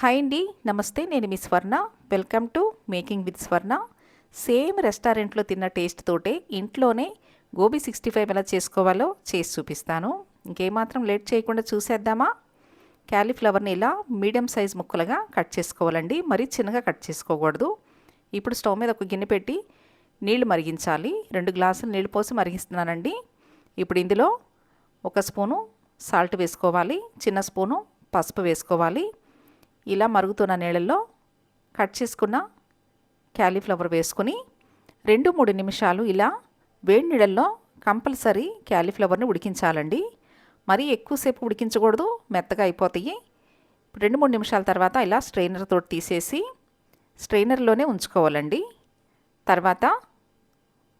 Hi అండి నమస్తే నేను మీ Swarna. Welcome to making with Swarna same రెస్టారెంట్లో తిన్న టేస్ట్ తోటే ఇంట్లోనే గోబీ సిక్స్టీ ఫైవ్ ఎలా చేసుకోవాలో చేసి చూపిస్తాను. ఇంకేమాత్రం లేట్ చేయకుండా చూసేద్దామా? క్యాలీఫ్లవర్ని ఇలా మీడియం సైజ్ ముక్కలుగా కట్ చేసుకోవాలండి. మరీ చిన్నగా కట్ చేసుకోకూడదు. ఇప్పుడు స్టవ్ మీద ఒక గిన్నె పెట్టి నీళ్ళు మరిగించాలి. రెండు గ్లాసులు నీళ్ళు పోసి మరిగిస్తున్నానండి. ఇప్పుడు ఇందులో ఒక స్పూను సాల్ట్ వేసుకోవాలి. చిన్న స్పూను పసుపు వేసుకోవాలి. ఇలా మరుగుతున్న నీళ్ళల్లో కట్ చేసుకున్న క్యాలీఫ్లవర్ వేసుకుని రెండు మూడు నిమిషాలు ఇలా వేడి నీళ్ళల్లో కంపల్సరీ క్యాలీఫ్లవర్ని ఉడికించాలండి. మరీ ఎక్కువసేపు ఉడికించకూడదు మెత్తగా అయిపోతాయి. రెండు మూడు నిమిషాల తర్వాత ఇలా స్ట్రైనర్ తోటి తీసేసి స్ట్రైనర్లోనే ఉంచుకోవాలండి. తర్వాత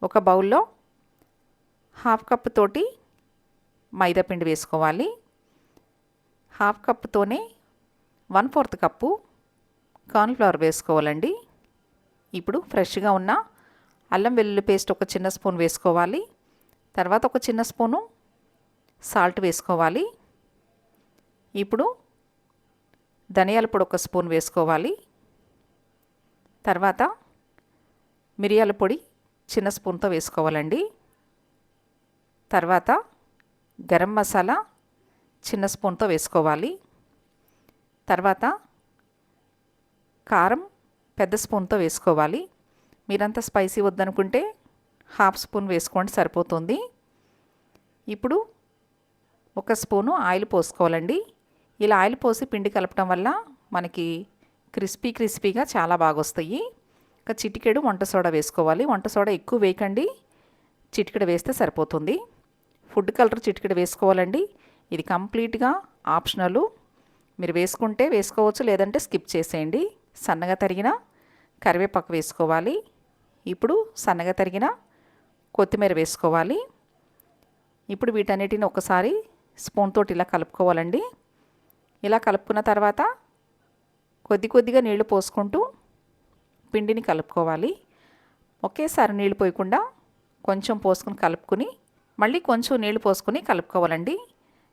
ఒక బౌల్లో హాఫ్ కప్ తోటి మైదా పిండి వేసుకోవాలి. హాఫ్ కప్తోనే వన్ ఫోర్త్ కప్పు కార్న్ఫ్లవర్ వేసుకోవాలండి. ఇప్పుడు ఫ్రెష్గా ఉన్న అల్లం వెల్లుల్లి పేస్ట్ ఒక చిన్న స్పూన్ వేసుకోవాలి. తర్వాత ఒక చిన్న స్పూను సాల్ట్ వేసుకోవాలి. ఇప్పుడు ధనియాల పొడి ఒక స్పూన్ వేసుకోవాలి. తర్వాత మిరియాల పొడి చిన్న స్పూన్తో వేసుకోవాలండి. తర్వాత గరం మసాలా చిన్న స్పూన్తో వేసుకోవాలి. తర్వాత కారం పెద్ద స్పూన్తో వేసుకోవాలి. మీరంతా స్పైసీ వద్దనుకుంటే హాఫ్ స్పూన్ వేసుకోండి సరిపోతుంది. ఇప్పుడు ఒక స్పూను ఆయిల్ పోసుకోవాలండి. ఇలా ఆయిల్ పోసి పిండి కలపడం వల్ల మనకి క్రిస్పీ క్రిస్పీగా చాలా బాగా వస్తాయి ఇంకా చిటికెడు వంట సోడా వేసుకోవాలి. వంట సోడా ఎక్కువ వేయకండి. చిటికెడు వేస్తే సరిపోతుంది. ఫుడ్ కలర్ చిటికెడు వేసుకోవాలండి. ఇది కంప్లీట్గా ఆప్షనలు. మీరు వేసుకుంటే వేసుకోవచ్చు లేదంటే స్కిప్ చేసేయండి. సన్నగా తరిగిన కరివేపాకు వేసుకోవాలి. ఇప్పుడు సన్నగా తరిగిన కొత్తిమీర వేసుకోవాలి. ఇప్పుడు వీటన్నిటిని ఒకసారి స్పూన్ తోటి ఇలా కలుపుకోవాలండి. ఇలా కలుపుకున్న తర్వాత కొద్ది కొద్దిగా నీళ్ళు పోసుకుంటూ పిండిని కలుపుకోవాలి. ఒకేసారి నీళ్ళు పోయకుండా కొంచెం పోసుకుని కలుపుకుని మళ్ళీ కొంచెం నీళ్ళు పోసుకుని కలుపుకోవాలండి.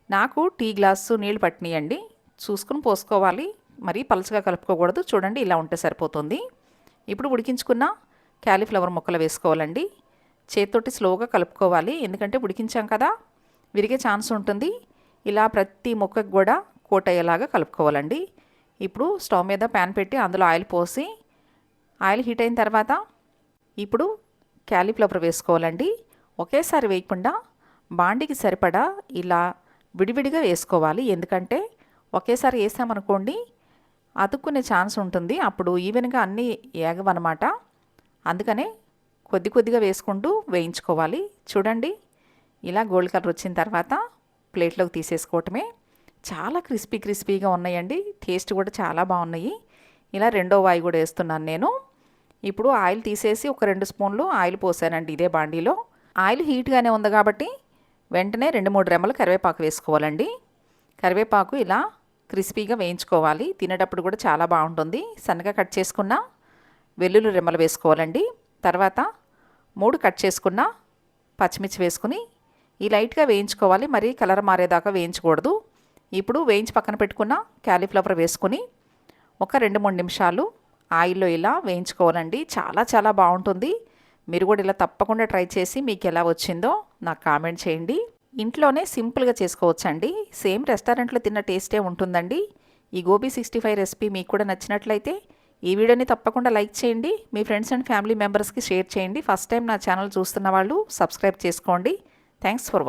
నాకు టీ గ్లాసు నీళ్ళు పట్టినాయండి. చూసుకుని పోసుకోవాలి. మరీ పలుచగా కలుపుకోకూడదు. చూడండి ఇలా ఉంటే సరిపోతుంది. ఇప్పుడు ఉడికించుకున్న క్యాలీఫ్లవర్ ముక్కలు వేసుకోవాలండి. చేతితోటి స్లోగా కలుపుకోవాలి. ఎందుకంటే ఉడికించాం కదా విరిగే ఛాన్స్ ఉంటుంది. ఇలా ప్రతి ముక్కకు కూడా కోట్ అయ్యేలాగా కలుపుకోవాలండి. ఇప్పుడు స్టవ్ మీద ప్యాన్ పెట్టి అందులో ఆయిల్ పోసి ఆయిల్ హీట్ అయిన తర్వాత ఇప్పుడు క్యాలీఫ్లవర్ వేసుకోవాలండి. ఒకేసారి వేయకుండా బాండికి సరిపడా ఇలా విడివిడిగా వేసుకోవాలి. ఎందుకంటే ఒకేసారి వేసామనుకోండి అతుక్కునే ఛాన్స్ ఉంటుంది. అప్పుడు ఈవెన్గా అన్నీ ఏగవన్నమాట. అందుకనే కొద్ది కొద్దిగా వేసుకుంటూ వేయించుకోవాలి. చూడండి ఇలా గోల్డ్ కలర్ వచ్చిన తర్వాత ప్లేట్లోకి తీసేసుకోవటమే. చాలా క్రిస్పీ క్రిస్పీగా ఉన్నాయండి. టేస్ట్ కూడా చాలా బాగున్నాయి. ఇలా రెండో వాయి కూడా వేస్తున్నాను నేను. ఇప్పుడు ఆయిల్ తీసేసి ఒక రెండు స్పూన్లు ఆయిల్ పోసానండి ఇదే బాండీలో. ఆయిల్ హీట్గానే ఉంది కాబట్టి వెంటనే రెండు మూడు రెమ్మలు కరివేపాకు వేసుకోవాలండి. కరివేపాకు ఇలా క్రిస్పీగా వేయించుకోవాలి. తినేటప్పుడు కూడా చాలా బాగుంటుంది. సన్నగా కట్ చేసుకున్న వెల్లుల్లి రెమ్మలు వేసుకోవాలండి. తర్వాత మూడు కట్ చేసుకున్న పచ్చిమిర్చి వేసుకుని ఈ లైట్గా వేయించుకోవాలి. మరీ కలర్ మారేదాకా వేయించకూడదు. ఇప్పుడు వేయించి పక్కన పెట్టుకున్న క్యాలీఫ్లవర్ వేసుకుని ఒక రెండు మూడు నిమిషాలు ఆయిల్లో ఇలా వేయించుకోవాలండి. చాలా చాలా బాగుంటుంది. మీరు కూడా ఇలా తప్పకుండా ట్రై చేసి మీకు ఎలా వచ్చిందో నాకు కామెంట్ చేయండి. ఇంట్లోనే సింపుల్గా చేసుకోవచ్చండి. సేమ్ రెస్టారెంట్లో తిన్న టేస్టే ఉంటుందండి. ఈ గోబీ సిక్స్టీ ఫైవ్ రెసిపీ మీకు కూడా నచ్చినట్లయితే ఈ వీడియోని తప్పకుండా లైక్ చేయండి. మీ ఫ్రెండ్స్ అండ్ ఫ్యామిలీ మెంబర్స్కి షేర్ చేయండి. ఫస్ట్ టైం నా ఛానల్ చూస్తున్న వాళ్ళు సబ్స్క్రైబ్ చేసుకోండి. Thanks for